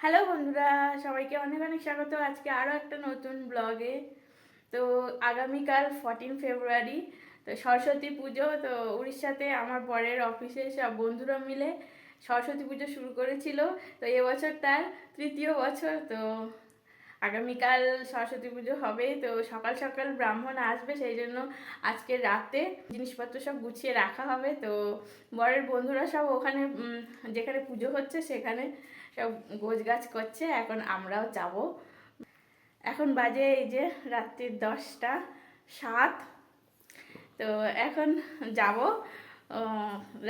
Hello বন্ধুরা, সবাইকে অনেক অনেক স্বাগত। আজকে আরও একটা নতুন ব্লগে তো আগামীকাল ফর্টিন ফেব্রুয়ারি তো সরস্বতী পুজো, তো উড়িষ্যাতে আমার বরের অফিসে সব বন্ধুরা মিলে সরস্বতী পুজো শুরু করেছিল। তো এবছর তার তৃতীয় বছর, তো আগামীকাল সরস্বতী পুজো হবে। তো সকাল সকাল ব্রাহ্মণ আসবে, সেই জন্য আজকে রাতে জিনিসপত্র সব গুছিয়ে রাখা হবে। তো বরের বন্ধুরা সব ওখানে যেখানে পুজো হচ্ছে সেখানে সব গোছ গাছ করছে, এখন আমরাও যাব। এখন বাজে এই যে রাত্রির দশটা সাত। তো এখন যাব।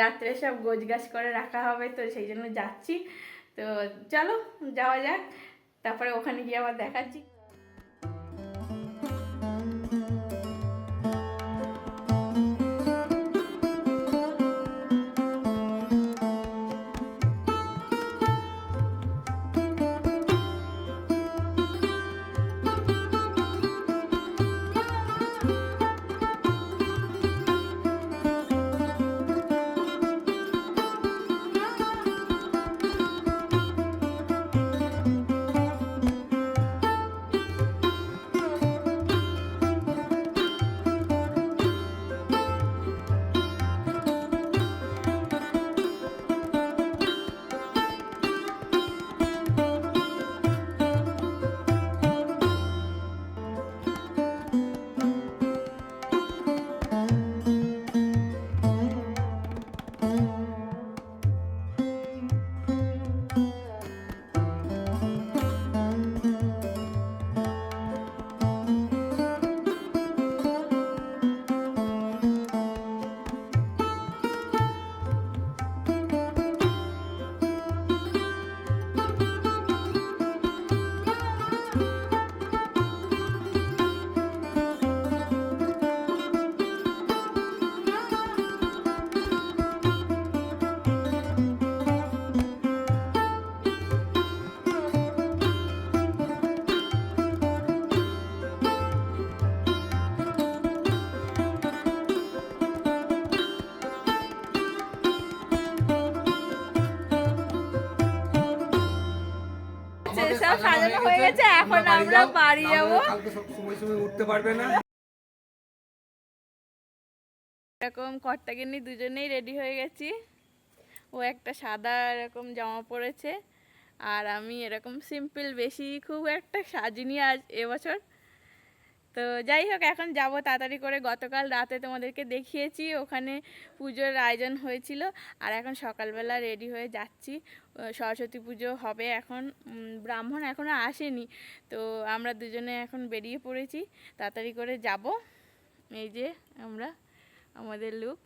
রাত্রে সব গোছ গাছ করে রাখা হবে, তো সেই জন্য যাচ্ছি। তো চলো, যাওয়া যাক। তারপরে ওখানে গিয়ে আবার দেখাচ্ছি। সব সাজানো হয়ে গেছে এখন আমরা বাড়ি যাব। কালকে সময় সময় উঠতে পারবে না। এরকম কর্তাগিন্নি দুজনেই রেডি হয়ে গেছি। ও একটা সাদা এরকম জামা পরেছে আর আমি এরকম সিম্পল বেশি খুব একটা সাজিনি আজ এবছর। তো যাই হোক এখন যাব তাড়াতাড়ি করে। গতকাল রাতে তোমাদেরকে দেখিয়েছি ওখানে পুজোর আয়োজন হয়েছিল আর এখন সকালবেলা রেডি হয়ে যাচ্ছি। সরস্বতী পুজো হবে এখন ব্রাহ্মণ এখনও আসেনি, তো আমরা দুজনে এখন বেরিয়ে পড়েছি, তাড়াতাড়ি করে যাব। এই যে আমরা, আমাদের লোক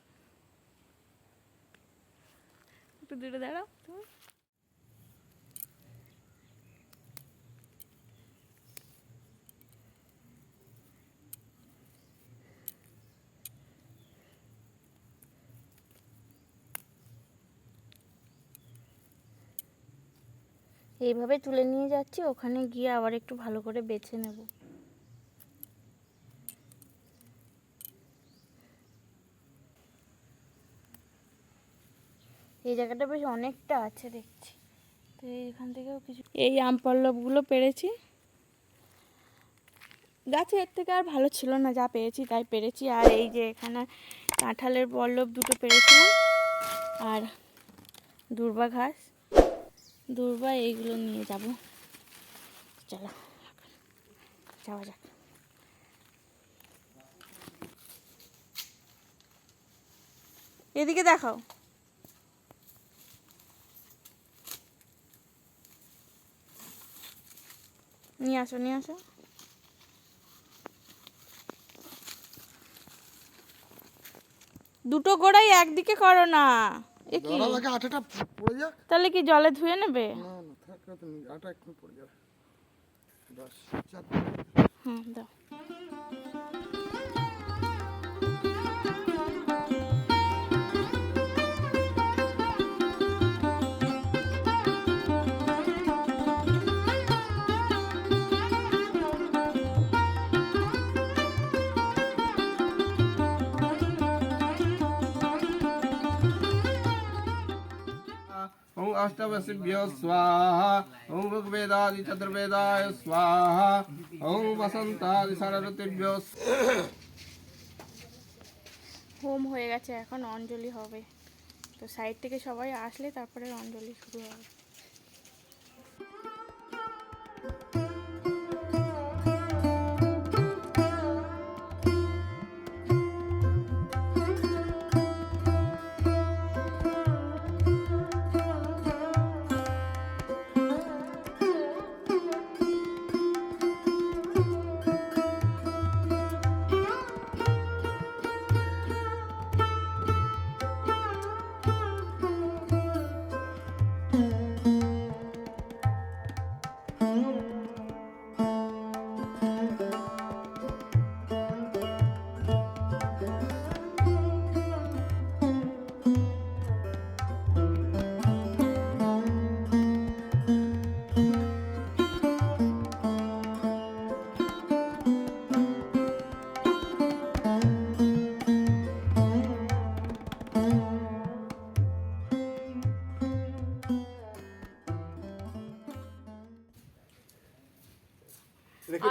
একটু দূরে দাঁড়াও তুমি এইভাবে তুলে নিয়ে যাচ্ছি, ওখানে গিয়ে আবার একটু ভালো করে বেছে নেব। এই জায়গাটা বেশ অনেকটা আছে দেখছি। তো এইখান থেকেও কিছু এই আম পল্লবগুলো পেরেছি। গাছে এর থেকে আর ভালো ছিল না, যা পেরেছি তাই পেরেছি। আর এই যে এখানে কাঁঠালের পল্লব দুটো পেরেছিলাম। আর দুর্বা ঘাস। দূর্বা, এইগুলো নিয়ে যাব। চলো, যাওয়া যাক। এদিকে দেখাও। নিয়ে আসো নিয়ে আসো। দুটো গোড়াই একদিকে করো না। এ কি? ধরা লাগে আটাটা পড়ে যাক। তাহলে কি জলে ধুয়ে নেবে? না না থাক না তুমি আটা একটু পড়ে যাবে। বাস চাপ হুম দাও। ओम अष्टवशिभ्यो स्वाहा ओम ऋग्वेदादि चतुर्वेदाय स्वाहा ओम वसंतादि सरस्वतीभ्यो হোম হয়ে গেছে এখন অঞ্জলি হবে তো সাইড থেকে সবাই আসলে তারপরে অঞ্জলি শুরু হবে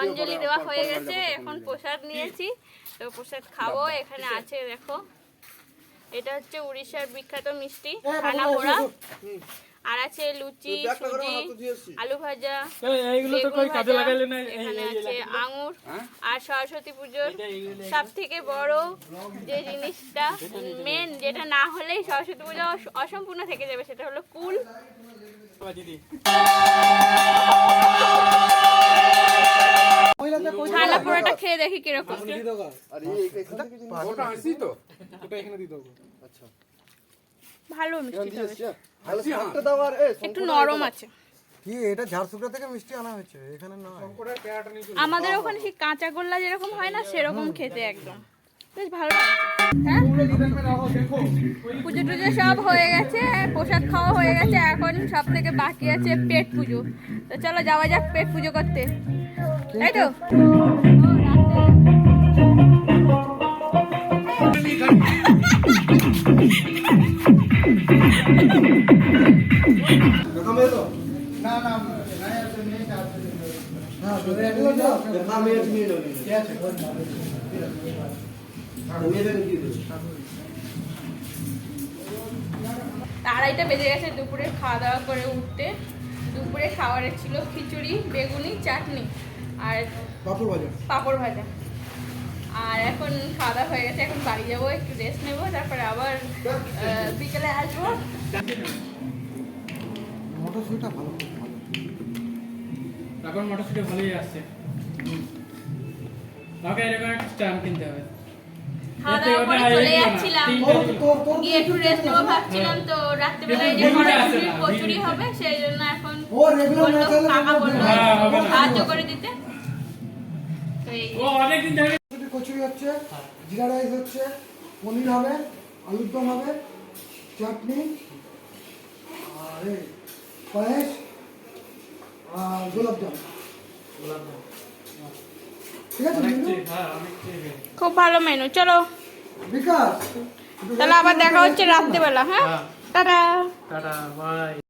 অঞ্জলি দেওয়া হয়ে গেছে এখন প্রসাদ নিয়েছি। তো প্রসাদ খাব এখানে আছে দেখো। এটা হচ্ছে উড়িষ্যার বিখ্যাত মিষ্টি ছানা পোড়া। আর আছে লুচি সুজি আলু ভাজা এইগুলো তো বেগুন কই কাজে ভাজা, লাগাইলে না এখানে আছে আঙুর আর সরস্বতী পুজোর। সব থেকে বড় যে জিনিসটা মেন যেটা না হলেই সরস্বতী পুজো অসম্পূর্ণ থেকে যাবে সেটা হলো কুল। দিদি। ছানা পোড়াটা খেয়ে দেখি কীরকম। এখানে দিয়ে দেবো। ভালো মিষ্টি আর এ একটু নরম আছে। কি এটা ঝাড়সুগড়া থেকে মিষ্টি আনা হয়েছে? এখানে নয়। আমাদের ওখানে সেই কাঁচা গোল্লা যেরকম হয় না সেরকম খেতে একদম। বেশ ভালো হ্যাঁ পুজো টুজো সব হয়ে গেছে প্রসাদ খাওয়া হয়ে গেছে এখন সব থেকে বাকি আছে পেট পুজো তো চলো যাওয়া যাক পেট পুজো করতে তাই তো আড়াইটা বেজে গেছে দুপুরে খাওয়া দাওয়া করে উঠতে। দুপুরে খাবারের ছিল খিচুড়ি বেগুনি চাটনি আর পাপড় ভাজা। পাঁপড় ভাজা। আর এখন খাওয়া দাওয়া হয়ে গেছে এখন বাড়ি যাব একটু রেস্ট নেব তারপরে আবার বিকেলে আসব। খুব ভালো। এখন মটরশুটি ভালোই আসছে। আমাকে এরকম একটা স্ট্যাম্প কিনতে হবে। খাওয়া দাওয়া করে চলে যাচ্ছিলাম। গিয়ে একটু রেস্ট নেব ভাবছিলাম তো রাত্রিবেলায় যে কড়াইশুটির কচুরি হবে সেই জন্য এখন বলল, কাকা বলল। হ্যাঁ। সাহায্য করে দিতে। কচুরি হচ্ছে জিরা রাইস হচ্ছে পনির হবে আলুর দম হবে চাটনি আর পায়েস আর গোলাপ জাম। ঠিক আছে হ্যাঁ খুব ভালো মেনু। চলো। বিকাশ তাহলে আবার দেখা হচ্ছে রাত্রিবেলা হ্যাঁ? হ্যাঁ। টাটা। Tata bye.